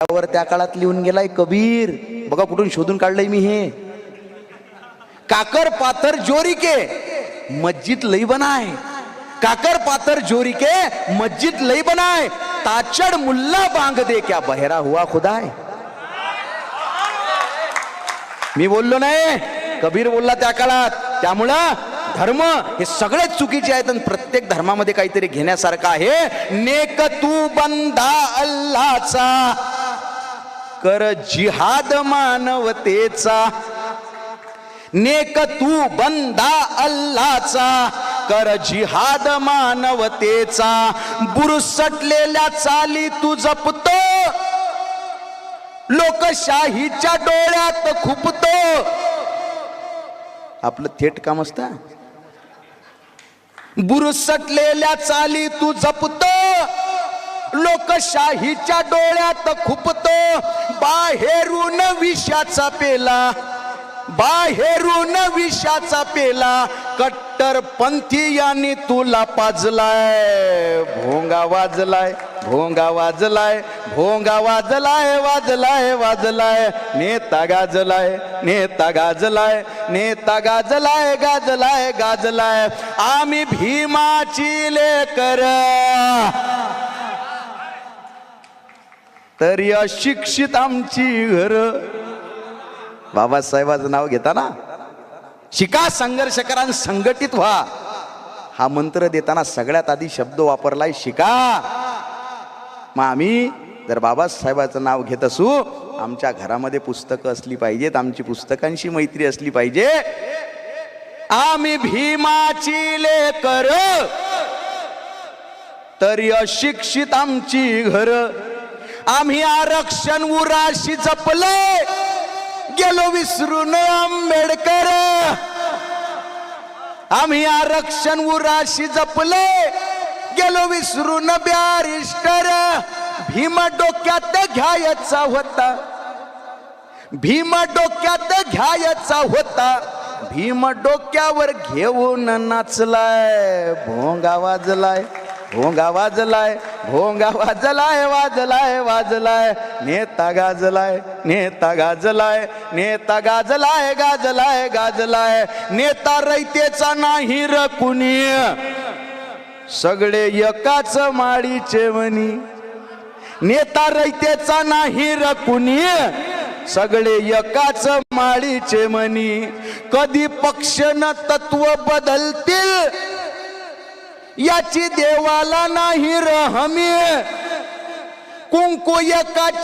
त्यावर त्या काळात लिहून गेलाय कबीर. बघा कुठून शोधून काढलंय मी हे. काकर पाथर जोरी के मस्जिद लई बनाय. काकर पाथर जोरी के मस्जिद लई बनाय. ताचड़ मुल्ला बांग दे क्या बहरा हुआ खुदाय. मी बोललो नाही. कबीर बोलला त्या काळात. त्यामुळं धर्म हे सगळेच चुकीचे आहेत आणि प्रत्येक धर्मामध्ये काहीतरी घेण्यासारखं आहे. नेक तू बंदा अल्लाचा. कर जिहाद मानवतेचा. नेक तू बंदा अल्लाचा. कर जिहाद मानवतेचा. बुरसटलेल्या चाली तू जपतो. लोकशाहीच्या डोळ्यात खुपतो. आपलं थेट काम असत? बुरसटलेल्या चाली तू जपतो. लोकशाहीच्या डोळ्यात खुपतो. बाहेरून विषाचा पेला. बाहेरून विषाचा पेला. कट्टर पंथीयांनी तुला पाजलाय. भोंगा वाजलाय भोंगा वाजलाय भोंगा वाजलाय वाजलाय वाजलाय. नेता गाजलाय नेता गाजलाय नेता गाजलाय गाजलाय गाजलाय. आम्ही भीमाची लेकर. तरी अशिक्षित आमची घर. बाबासाहेबाचं नाव घेताना शिका संघर्ष करा संघटित व्हा. हा मंत्र देताना सगळ्यात आधी शब्द वापरलाय शिका. मग आम्ही जर बाबासाहेबाचं नाव घेत असू आमच्या घरामध्ये पुस्तकं असली पाहिजेत आमची पुस्तकांशी मैत्री असली पाहिजे. आम्ही भीमाची लेकर. तरी अशिक्षित आमची घर. आम्ही आरक्षण उराशी जपले. गेलो विसरून आंबेडकर. आम्ही आरक्षण उराशी जपले. गेलो विसरून बॅरिस्टर. भीम डोक्यात घ्यायचा होता. भीम डोक्यात घ्यायचा होता. भीम डोक्यावर घेऊन नाचलाय भोंगा वाजलाय. भोंगा वाजलाय भोंगा वाजलाय वाजलाय वाजलाय. नेता गाजलाय नेता गाजलाय नेता गाजलाय गाजलाय गाजलाय. नेता रैतेचा नाही र कुणी. सगळे एकाच माळीचे म्हणी नेता रैतेचा नाही र कुणी. सगळे एकाच माळीचे म्हणी कधी पक्ष न तत्व बदलतील याची देवाला नाही रहमी हमी. कुंकू एकाच्या